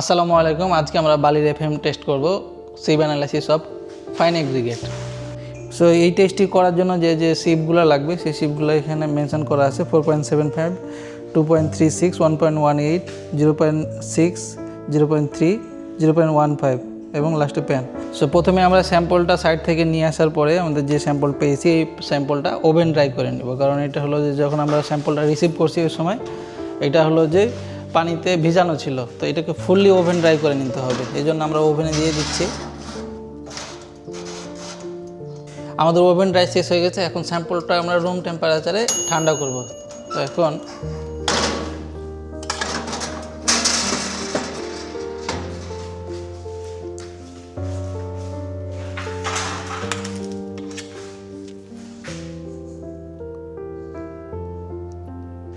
আসসালামু আলাইকুম, আজকে আমরা বালির এফএম টেস্ট করব sieve analysis of fine aggregate so এই টেস্টটি করার জন্য যে যে সিপগুলো লাগবে, সেই সিপগুলো এখানে মেনশন করা আছে four point seven five two point three six one point one eight zero point six zero point three zero point one five এবং লাস্টে প্যান সো প্রথমে আমরা স্যাম্পলটা সাইড থেকে নিয়ে আসার পরে আমাদের যে স্যাম্পল পেয়েছি, এই স্যাম্পলটা ওভেন ড্রাই করে নেব। কারণ এটা হলো যে, যখন আমরা স্যাম্পলটা রিসিভ করছি ওই সময়, এটা হলো যে পানিতে ভিজানো ছিল, তো এটাকে ফুললি ওভেন ড্রাই করে নিতে হবে। এই জন্য আমরা ওভেনে দিয়ে দিচ্ছি। আমাদের ওভেন ড্রাই শেষ হয়ে গেছে, এখন স্যাম্পলটা আমরা রুম টেম্পারেচারে ঠান্ডা করব। তো এখন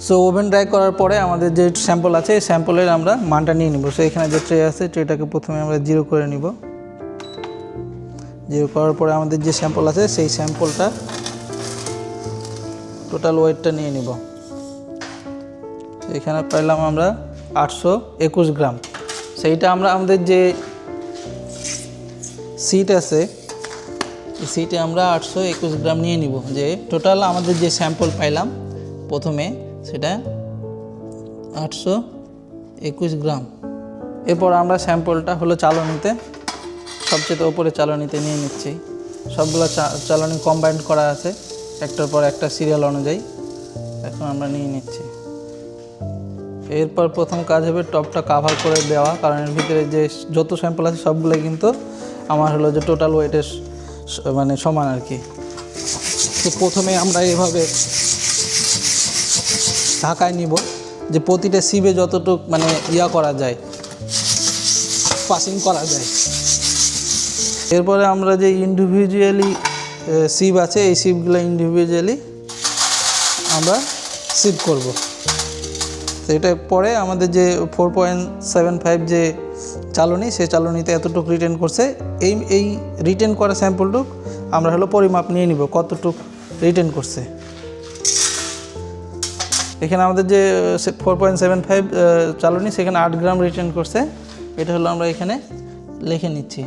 সো ওভেন ড্রাই করার পরে আমাদের যে স্যাম্পল আছে, এই স্যাম্পলের আমরা মানটা নিয়ে নিব। সো এখানে যে ট্রে আছে ট্রেটাকে প্রথমে আমরা জিরো করে নিব। জিরো করার পরে আমাদের যে স্যাম্পল আছে, সেই স্যাম্পলটা টোটাল ওয়েটটা নিয়ে নিব। এখানে পাইলাম আমরা আটশো একুশ গ্রাম। সেইটা আমরা আমাদের যে সিট আছে সিটে আমরা আটশো একুশ গ্রাম নিয়ে নিব। যে টোটাল আমাদের যে স্যাম্পল পাইলাম, প্রথমে সেটা আটশো একুশ গ্রাম। এরপর আমরা স্যাম্পলটা হলো চালনিতে, সবচেয়ে ওপরে চালনিতে নিয়ে নিচ্ছি। সবগুলো চালনি কম্বাইন্ড করা আছে, একটার পর একটা সিরিয়াল অনুযায়ী। এখন আমরা নিয়ে নিচ্ছি। এরপর প্রথম কাজ হবে টপটা কাভার করে দেওয়া, কারণ এর ভিতরে যে যত স্যাম্পল আছে সবগুলো কিন্তু আমার হলো যে টোটাল ওয়েটের মানে সমান আর কি। তো প্রথমে আমরা এভাবে ঢাকায় নিব যে প্রতিটা সিবে যতটুক মানে ইয়া করা যায় পাসিং করা যায়। এরপরে আমরা যে ইন্ডিভিজুয়ালি সিপ আছে, এই সিপগুলো ইন্ডিভিজুয়ালি আমরা সিপ করব। তো এটা পরে আমাদের যে ফোর পয়েন্ট সেভেন ফাইভ যে চালনি সেই চালনিতে এতটুকু রিটার্ন করছে। এই এই রিটার্ন করা স্যাম্পলটুক আমরা হলো পরিমাপ নিয়ে নিব, কতটুক রিটার্ন করছে। এখানে আমাদের যে ফোর পয়েন্ট সেভেন ফাইভ চালনি, সেখানে আট গ্রাম রিটার্ন করছে। এটা হলো আমরা এখানে লিখে নিচ্ছি।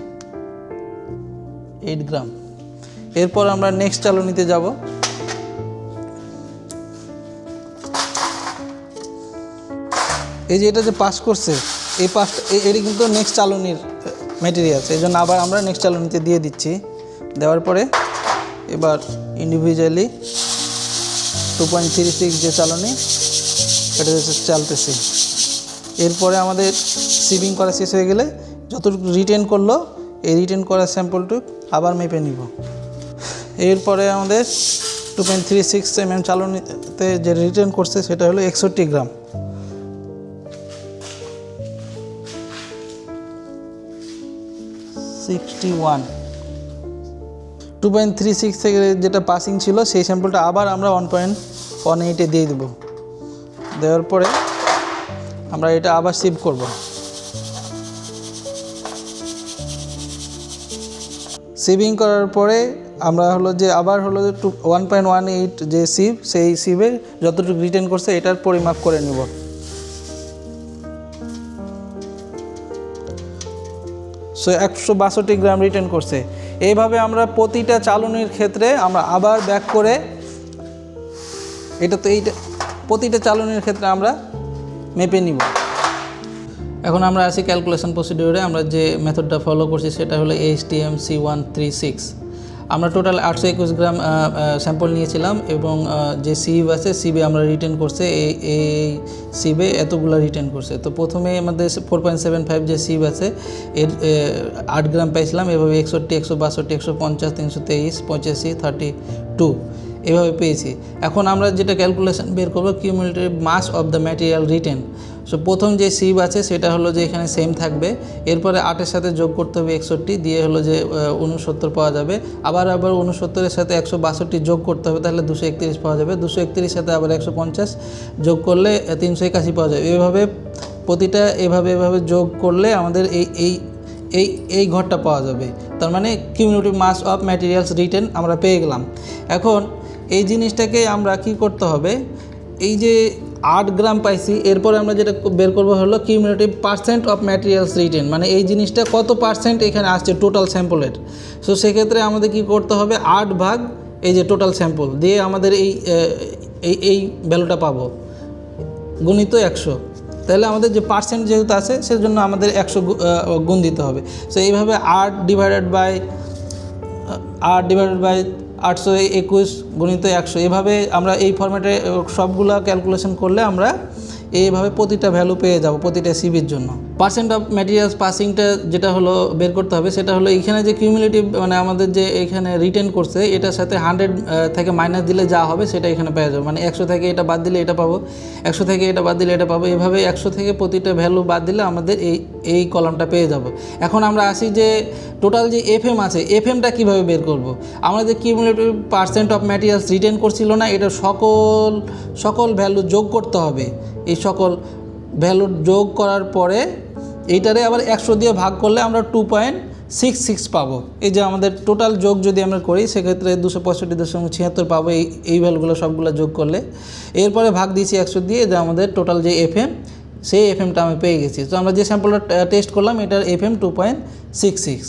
Eight gram. এরপর আমরা নেক্সট চালনিতে যাব। এই যে এটা যে পাস করছে, এই পাস এটি কিন্তু নেক্সট চালনির মেটেরিয়ালস এই জন্য আবার আমরা নেক্সট চালনিতে দিয়ে দিচ্ছি। দেওয়ার পরে এবার individually two point three six যে চালনি, এটা চালতেছে। এরপরে আমাদের সিভিং করা শেষ হয়ে গেলে যতটুকু রিটেন করল, এই রিটেন করা স্যাম্পলটুক আবার মেপে নিব। এরপরে আমাদের two point three six M M চালনিতে যে রিটার্ন করছে, সেটা হলো একষট্টি গ্রাম। Sixty one two point three six থেকে যেটা পাসিং ছিল, সেই স্যাম্পলটা আবার আমরা ওয়ান পয়েন্ট ওয়ান এইটে দিয়ে দেবো। দেওয়ার পরে আমরা এটা আবার সিভ করব। সিভিং করার পরে আমরা হলো যে আবার হলো যে two one point one eight যে সিভ সেই সিভে যতটুকু রিটার্ন করছে, এটার পরিমাপ করে নেব। সো একশো বাষট্টি গ্রাম রিটার্ন করছে। এইভাবে আমরা প্রতিটা চালনির ক্ষেত্রে আমরা আবার ব্যাক করে, এটা তো এইটা, প্রতিটা চালনির ক্ষেত্রে আমরা মেপে নিব। এখন আমরা আসি ক্যালকুলেশন প্রসিডিওরে আমরা যে মেথডটা ফলো করছি সেটা হলো H T M C one three six আমরা টোটাল আটশো একুশ গ্রাম স্যাম্পল নিয়েছিলাম এবং যে সিভ আছে সিবে আমরা রিটার্ন করছে। এই এই সিবে এতগুলো রিটার্ন করছে। তো প্রথমে আমাদের ফোর পয়েন্ট সেভেন ফাইভ যে সিভ আছে, এর আট গ্রাম পাইছিলাম। এভাবে একষট্টি, একশো বাষট্টি, একশো পঞ্চাশ, তিনশো তেইশ, পঁচাশি থার্টি টু এভাবে পেয়েছি। এখন আমরা যেটা ক্যালকুলেশন বের করব cumulative mass of the material retained so প্রথম যে সিভ আছে, সেটা হলো যে এখানে সেম থাকবে। এরপরে আটের সাথে যোগ করতে হবে একষট্টি, দিয়ে হলো যে উনসত্তর পাওয়া যাবে। আবার আবার উনসত্তরের সাথে একশো বাষট্টি যোগ করতে হবে, তাহলে দুশো একত্রিশ পাওয়া যাবে। দুশো একত্রিশ সাথে আবার একশো পঞ্চাশ যোগ করলে তিনশো একাশি পাওয়া যাবে। এভাবে প্রতিটা এভাবে এভাবে যোগ করলে আমাদের এই এই এই এই ঘরটা পাওয়া যাবে। তার মানে cumulative mass of materials retained আমরা পেয়ে গেলাম। এখন এই জিনিসটাকে আমরা কি করতে হবে? এই যে আট গ্রাম পাইছি, এরপরে আমরা যেটা বের করব হলো cumulative percent of materials retained মানে এই জিনিসটা কত পার্সেন্ট এখানে আসছে টোটাল স্যাম্পলের সো সেক্ষেত্রে আমাদের কি করতে হবে? আট ভাগ এই যে টোটাল স্যাম্পল দিয়ে আমাদের এই এই ভ্যালুটা পাবো। গুণিত একশো। তাহলে আমাদের যে পার্সেন্ট যেহেতু আছে, সেজন্য আমাদের একশো গুণ দিতে হবে। সো এইভাবে আট ডিভাইডেড বাই আট ডিভাইডেড বাই আটশো একুশ গুণিত একশো। এভাবে আমরা এই ফর্ম্যাটে সবগুলো ক্যালকুলেশন করলে আমরা এইভাবে প্রতিটা ভ্যালু পেয়ে যাব প্রতিটা সিবির জন্য। পার্সেন্ট অফ ম্যাটেরিয়ালস পাসিংটা যেটা হলো বের করতে হবে, সেটা হলো এইখানে যে কিউমুলেটিভ মানে আমাদের যে এখানে রিটেন করছে, এটার সাথে হান্ড্রেড থেকে মাইনাস দিলে যা হবে সেটা এখানে পেয়ে যাবে। মানে একশো থেকে এটা বাদ দিলে এটা পাবো, একশো থেকে এটা বাদ দিলে এটা পাবো, এভাবে একশো থেকে প্রতিটা ভ্যালু বাদ দিলে আমাদের এই এই কলামটা পেয়ে যাব। এখন আমরা আসি যে টোটাল যে এফএম আছে এফএমটা কীভাবে বের করব? আমরা যে cumulative percent of materials retained করছিল না, এটা সকল সকল ভ্যালু যোগ করতে হবে। এই সকল ভ্যালু যোগ করার পরে এইটারে আবার একশো দিয়ে ভাগ করলে আমরা টু পয়েন্ট সিক্স সিক্স পাবো। এই যে আমাদের টোটাল যোগ যদি আমরা করি, সেক্ষেত্রে দুশো পঁয়ষট্টি দশমিক ছিয়াত্তর পাবো এই এই ভ্যালুগুলো সবগুলো যোগ করলে। এরপরে ভাগ দিয়েছি একশো দিয়ে, যে আমাদের টোটাল যে এফ এম সেই এফ এমটা আমি পেয়ে গেছি। তো আমরা যে স্যাম্পলটা টেস্ট করলাম, এটার F M two point six six